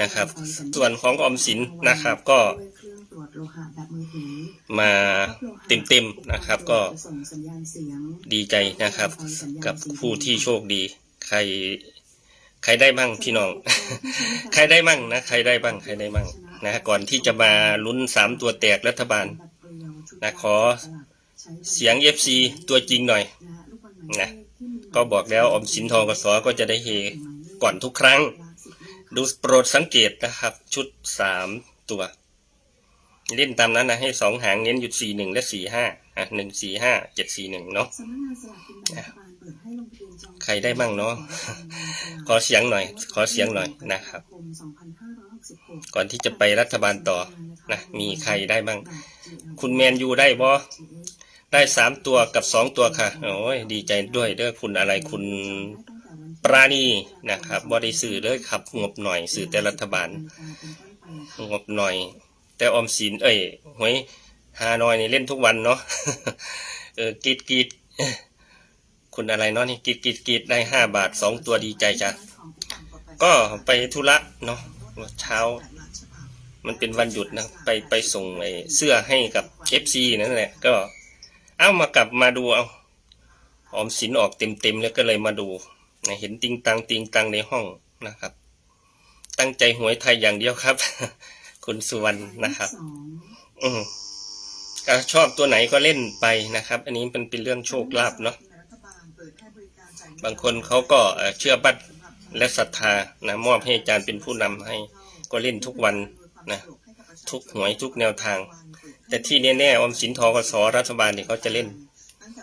นะครับ ส่วนของออมสินนะครับก็ด้วยเตรวจโลหะแบบมือถือมาเต็มๆนะครับก็ดีใจนะครับ กับผู้ที่โชคดี ใคร ใครได้มั่งพี่น้อง ใครได้มั่งนะใครได้บ้างใครได้มั่งนะก่อนที่จะมาลุ้นสามตัวแตกรัฐบาลนะขอเสียง FC ตัวจริงหน่อยนะก็บอกแล้วออมสินทองกสก็จะได้เฮก่อนทุกครั้ง ดูโปรดสังเกตนะครับ ชุดสามตัว เล่นตามนั้นนะให้สองหางเน้นหยุดสี่หนึ่งและสี่ห้าอะหนึ่งสี่ห้าเจ็ดสี่หนึ่งเนาะสำนักงานสลากกินแบ่งรัฐบาลเปิดให้ลงทะเบียนจองใครได้มั่งเนาะขอเสียงหน่อย ขอเสียงหน่อยนะครับ ก่อนที่จะไปรัฐบาลต่อนะมีใครได้บ้าง คุณแมนยูได้บ่ได้สามตัวกับสองตัวค่ะ โอ้ยดีใจด้วยเด้อคุณอะไรคุณ ปราณีนะครับบริสื่อเด้อครับ งบหน่อยสื่อแต่รัฐบาล งบหน่อย แต่ออมสินเอ้ยหวยฮานอยนี่เล่นทุกวันเนาะเออกรีดกรีดคุณอะไรเนาะนี่กรีดกรีดกรีดได้ห้าบาทสองตัวดีใจจ้ะก็ไปธุระเนาะเช้า มันเป็นวันหยุดนะไปไปส่งไอ้เสื้อให้กับเอฟซีนั่นแหละก็ เอามากลับมาดูเอาออมสินออกเต็มเต็มแล้วก็เลยมาดู เห็นติงตังติงตังในห้องนะครับ ตั้งใจหวยไทยอย่างเดียวครับ คุณสุวรรณนะครับ อืมก็ชอบตัวไหนก็เล่นไปนะครับ อันนี้มันเป็นเรื่องโชคลาภเนาะบางคนเขาก็เอ่อเชื่อบัตรและศรัทธานะมอบให้อาจารย์เป็นผู้นำให้ ก็เล่นทุกวันนะทุกหวยทุกแนวทาง แต่ที่แน่ๆออมสินทกสรัฐบาลเนี่ยเขาจะเล่น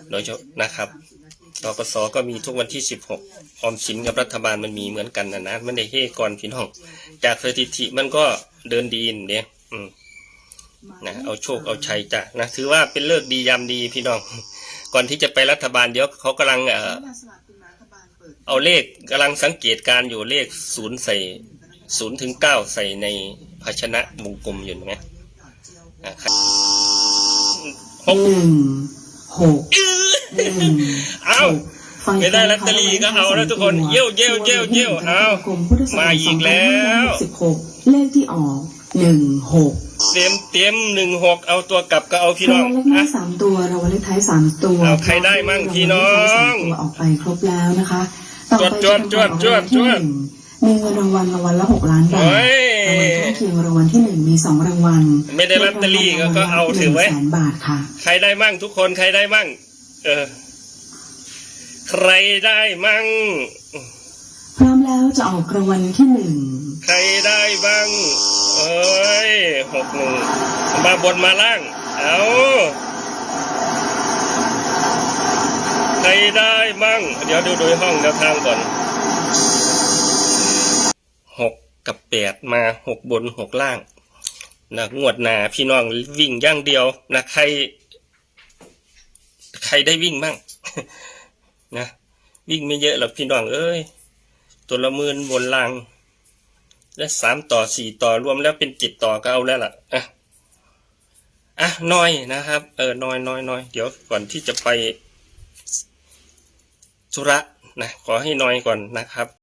โดยเฉพาะนะครับ ทกสก็มีทุกวันที่สิบหกออมสินกับรัฐบาลมันมีเหมือนกันนะนะมันได้เฮก่อนพี่น้อง จากสถิติมันก็เดินดีเนี่ยอืมนะเอาโชคเอาชัยจ้ะนะถือว่าเป็นเลิกษ์ดียามดีพี่น้อง ก่อนที่จะไปรัฐบาลเดี๋ยวเขากำลังเอ่อเอาเลขกำลังสังเกตการณ์อยู่เลขศูนย์ใส่ศูนย์ถึงเก้าใส่ในภาชนะวงกลมอยู่นะนะครับหกหนึ่งหกหนึ่งเอาไม่ได้ลอตเตอรี่ก็เอาแล้วทุกคนเยี่ยวเยี่ยวเยี่ยวเยี่ยวเอามาอีกแล้วสิบหกเลขที่ออกหนึ่งหกเตรียมเตรียมหนึ่งหกเอาตัวกลับก็เอาพี่น้ราองงวัลเลขหน้าอะสามตัวรางวัลเลขท้ายสามตัวเอาใครได้มั่งพี่น้องรางวัลเลขท้ายสามตัวออกไปครบแล้วนะคะต่อไปจวดจวดจวดจวดมีเงินรางวัลรางวัลละหกล้านบาทเฮ้ยรางวัลข้างเคียงรางวัลที่หนึ่งมีสองรางวัลไม่ได้ลอตเตอรี่ก็ก็เอาถือไว้หนึ่งแสนบาทค่ะ ใครได้มั่งทุกคนใครได้มั่ง เออ ใครได้มั่ง พร้อมแล้วจะออกรางวัลที่หนึ่ง ใครได้บ้าง เอ้ยหกหนึ่งมาบนมาล่าง เอาใครได้บ้าง เดี๋ยวดูโดยห้องแนวทางก่อนหกกับแปดมาหกบนหกล่างนะงวดหนาพี่น้องวิ่งอย่างเดียวนะใคร ใครได้วิ่งบ้าง นะวิ่งไม่เยอะหรอกพี่น้องเอ้ยตัวละมื่นบนลังและสามต่อสี่ต่อรวมแล้วเป็นจิตต่อก็เอาแล้วล่ะอะอะน้อยนะครับ เออน้อยน้อยน้อยเดี๋ยวก่อนที่จะไปธุระนะขอให้น้อยก่อนนะครับ